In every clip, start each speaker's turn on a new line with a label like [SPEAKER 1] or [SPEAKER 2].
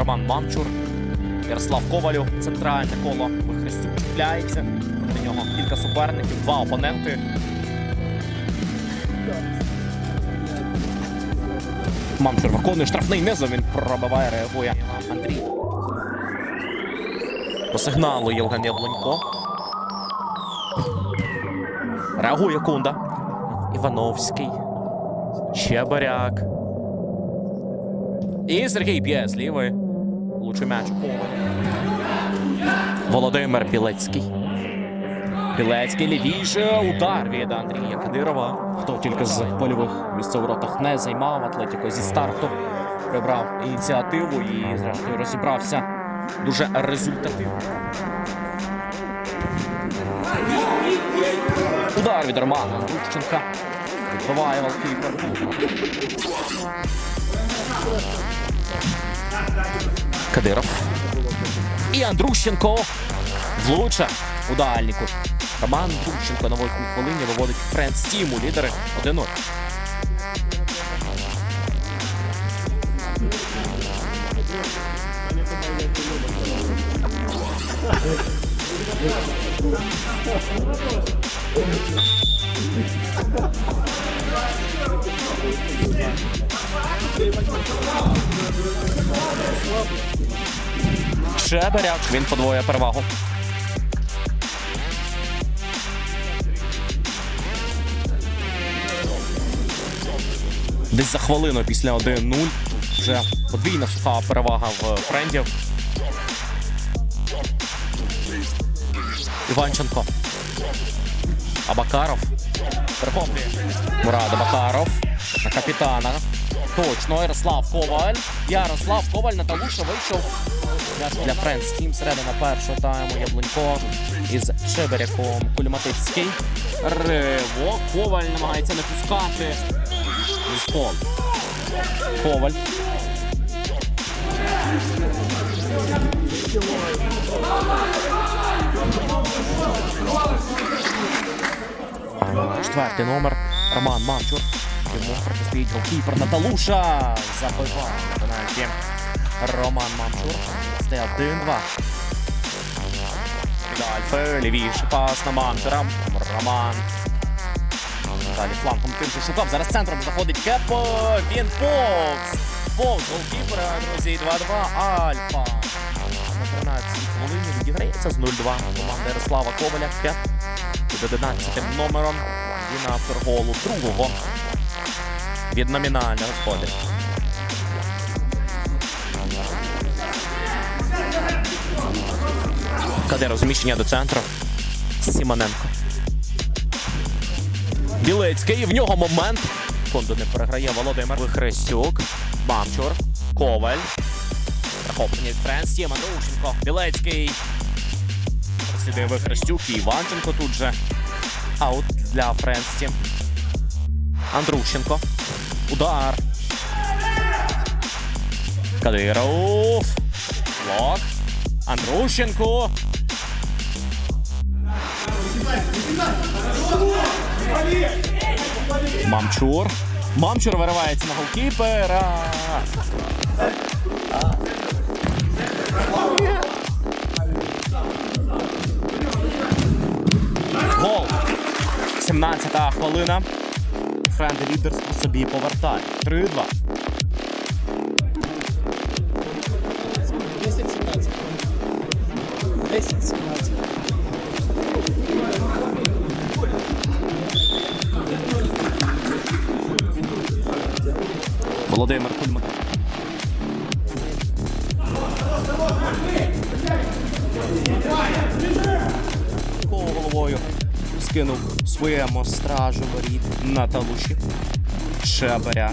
[SPEAKER 1] Роман Мамчур. Ярослав Ковалю. Центральне коло. Вихрестюк чіпляється. Проти нього кілька суперників, два опоненти. Мамчур виконує штрафний низом. Він пробиває, реагує Андрій. По сигналу Євген Яблонько. Реагує Кунда. Івановський. Чебаряк. І Сергій б'є з. Лучший м'яч. Володимир Білецький. Білецький лівіше. Удар від Андрія Кадирова. Хто тільки з польових місць у не займав. Атлетіко зі старту прибрав ініціативу і, зрештою, розібрався дуже результативно. Удар від Романа Андрущенка. Відбиває Валкіпер. Кадиров. І Андрущенко влуче у дальній. Роман Андрущенко на восьмій хвилині виводить Френс Тіму. Лідери 1-0. Чеберяк. Він подвоює перевагу. Десь за хвилину після 1-0. Вже подвійна суха перевага в френдів. Іванченко. Абакаров. Перехоплює. Мурад Абакаров. На капітана. Точно, Ярослав Коваль. Ярослав Коваль на Талуша вийшов. М'яч для Френс Тім. Середина першого тайму. Яблунько із Шеберяком. Кульматицький. Риво. Коваль намагається не пускати. Із Коваль. Четвертий номер. Роман Мамчур. Йому протистоїть голкіпер Наталуша. Забиває на пенальті. Роман Мамчур. Стає 1-2. Альфе, лівіше пас на Мамчура. Роман. Далі флангом тим, що шукав. Зараз центром заходить Кеп. Він повз. Повз голкіпера, друзі. 2-2. Альфа. На 13 хвилині відіграється з 0-2. Команда Ярослава Коваля. Під 11 номером. Він автор голу другого від номінальних господарів. Каде розміщення до центру. Сімоненко. Білецький. В нього момент. Кондо не переграє Володимир Вихрестюк. Мамчур. Коваль. Захоплення від Френс. Тіма Андрушенко. Білецький. Слідує Вихрестюк і Іванченко тут же. Аут для Френсті. Андрущенко. Удар. Кадиров. Блок. Андрущенко. Мамчур. Мамчур виривається на голкіпера. Гол. 17-та хвилина. Френди лідерство собі повертає. 3-2. Володимир Кульман. Головою скинув своєму стражу воріт на талуші. Шеберя.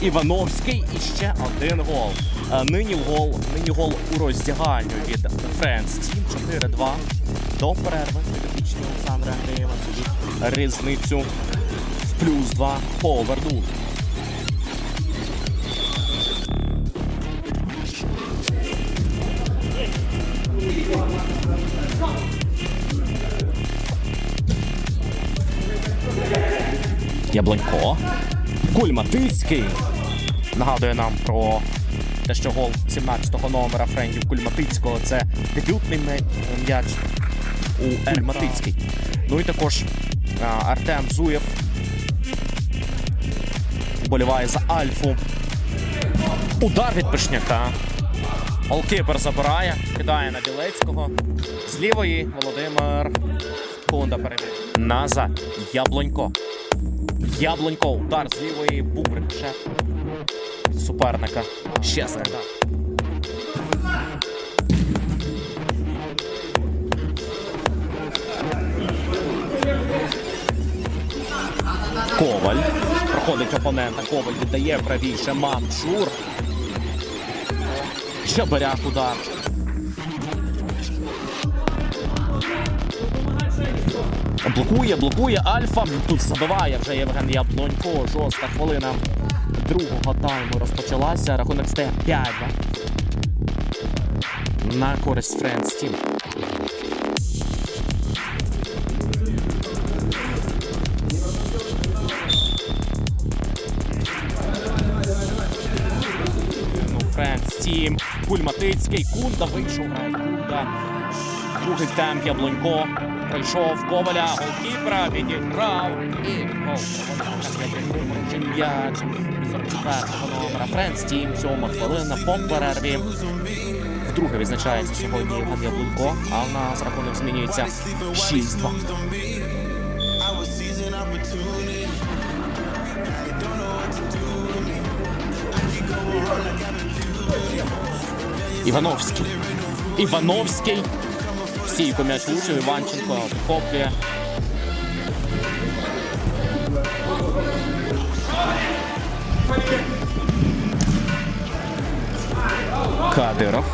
[SPEAKER 1] Івановський і ще один гол. А Нині гол, нині гол у роздягальню від Френс Тім 4-2 до перерви. Олександра Андрієва собі різницю в плюс 2 повернули. Яблонько. Кульматицький. Нагадує нам про те, що гол 17-го номера френдів Кульматицького це дебютний м'яч у Ельматицький. Ну і також Артем Зуєв вболіває за Альфу. Удар від Пишняка. Голкіпер забирає, кидає на Білецького. З лівої Володимир Кунда перевіряє. Назад. Яблонько. Яблонько. Удар з лівої. Бубрик ще. Суперника. Щасне. Коваль. Проходить опонента. Коваль віддає правіше. Мамчур. Чабаряк удар. Блокує, блокує Альфа. Тут забиває вже Євген Яблонько. Шоста хвилина другого тайму розпочалася. Рахунок стає 5 на користь Team. Ну, Friends Team. Кульматицький. Кунда вийшов. Кунда. Другий темп Яблонько. Пройшов Коваля, голкіпера, відіграв. І гол. М'яч. 44-го номера. Френс Тім, сьома хвилина по перерві. Вдруге відзначається сьогодні Євген Яблунько, а в нас рахунок змінюється 6-2. Івановський. Івановський. Стійко м'яч влучив, Іванченко підхоплює. Кадиров.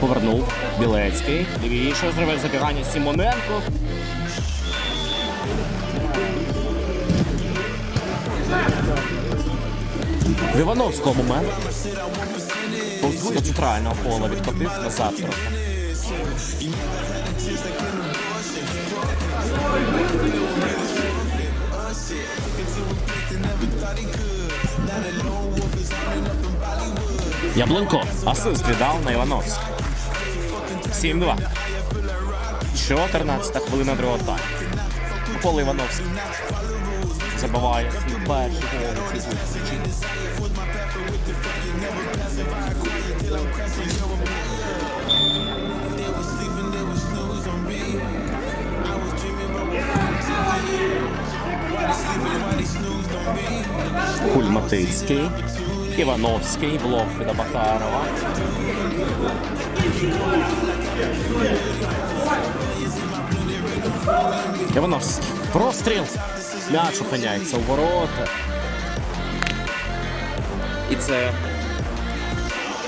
[SPEAKER 1] Повернув. Білецький. Лівіше зробив забігання Сімоненко. В Івановського момент. Повз центрального пола відкотив назад трохи. Яблонько. Асист віддав на Івановськ. 7-2. 14 хвилина другого тайму. Микола Івановський. Забиває перший гол у. Кульматицький. Івановський. Блок від Абакарова. Івановський. Простріл. М'яч опиняється у ворота. І це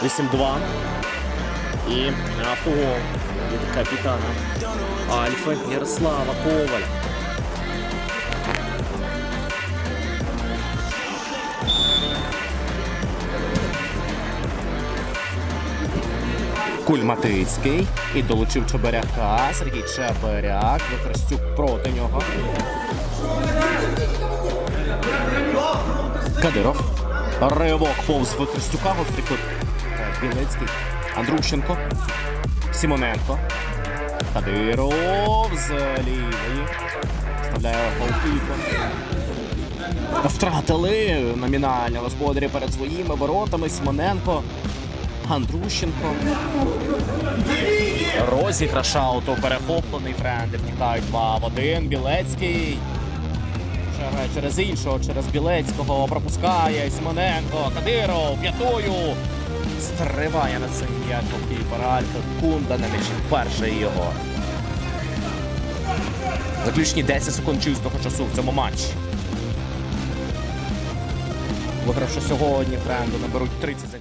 [SPEAKER 1] 8-2. І автогол від капітана Альфи Ярослава Коваля. Кульматицький і долучив Чебаряка. Сергій Чебаряк. Використюк проти нього. Кадиров. Ривок повз Використюка. Гострий кут. Так, Білецький. Андрущенко. Сімоненко. Кадиров з лівої. Вставляє голкіпер. Втратили номінальні господарі перед своїми воротами. Сімоненко. Андрущенко. Розіграш ауту перехоплений френди. Втікають 2 в 1. Білецький. Через іншого, через Білецького. Пропускає Симоненко. Кадиров п'ятою. Стриває на цей м'яч голкіпер Альфа. Кунда на м'ячі. Перший його. Заключні 10 секунд чистого часу в цьому матчі. Вигравши сьогодні, френду наберуть 30 за